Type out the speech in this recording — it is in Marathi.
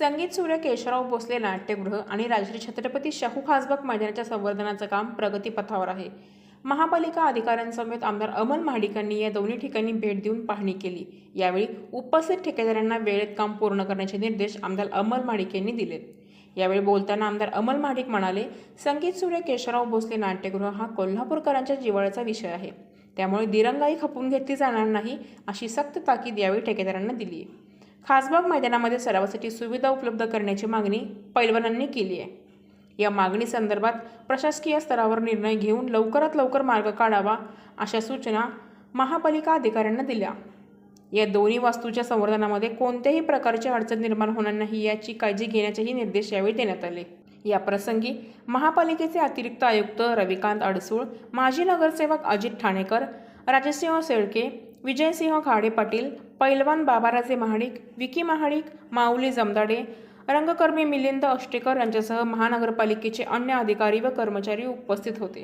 संगीत सूर्य केशवराव भोसले नाट्यगृह आणि राजश्री छत्रपती शाहू खासबाग मैदानाच्या संवर्धनाचं काम प्रगतीपथावर आहे. महापालिका अधिकाऱ्यांसमेत आमदार अमल महाडिकांनी या दोन्ही ठिकाणी भेट देऊन पाहणी केली. यावेळी उपस्थित ठेकेदारांना वेळेत काम पूर्ण करण्याचे निर्देश आमदार अमल महाडिक यांनी दिले. यावेळी बोलताना आमदार अमल महाडिक म्हणाले संगीत सूर्य केशवराव भोसले नाट्यगृह हा कोल्हापूरकरांच्या जिवाळ्याचा विषय आहे. त्यामुळे दिरंगाई खपून घेतली जाणार नाही अशी सक्त ताकीद यावेळी ठेकेदारांना दिली आहे. खासबाग मैदानामध्ये सरावासाठी सुविधा उपलब्ध करण्याची मागणी पैलवानांनी केली आहे. या मागणी संदर्भात प्रशासकीय स्तरावर निर्णय घेऊन लवकरात लवकर मार्ग काढावा अशा सूचना महापालिका अधिकाऱ्यांना दिल्या. या दोन्ही वास्तूच्या संवर्धनामध्ये कोणत्याही प्रकारची अडचण निर्माण होणार नाही याची काळजी घेण्याचेही निर्देश यावेळी देण्यात आले. या प्रसंगी महापालिकेचे अतिरिक्त आयुक्त रविकांत अडसूळ माजी नगरसेवक अजित ठाणेकर राजसिंह शेळके विजयसिंह खाडे पाटील पैलवान बाबाराजे महाडिक विकी महाडिक माऊली जमदाडे रंगकर्मी मिलिंद अष्टेकर यांच्यासह महानगरपालिकेचे अन्य अधिकारी व कर्मचारी उपस्थित होते.